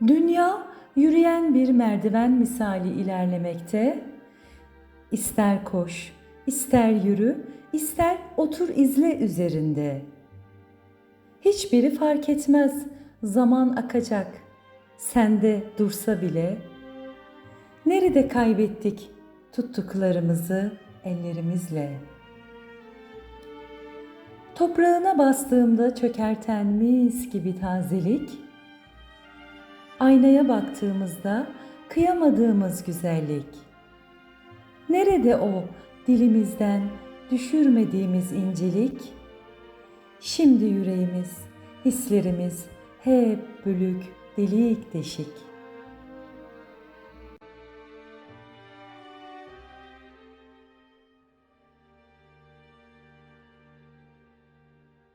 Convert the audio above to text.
Dünya yürüyen bir merdiven misali ilerlemekte. İster koş, ister yürü, ister otur izle üzerinde. Hiçbiri fark etmez, zaman akacak. Sende dursa bile. Nerede kaybettik tuttuklarımızı ellerimizle? Toprağına bastığımda çökerten mis gibi tazelik, Aynaya baktığımızda kıyamadığımız güzellik. Nerede o dilimizden düşürmediğimiz incelik? Şimdi yüreğimiz, hislerimiz hep bölük, delik deşik.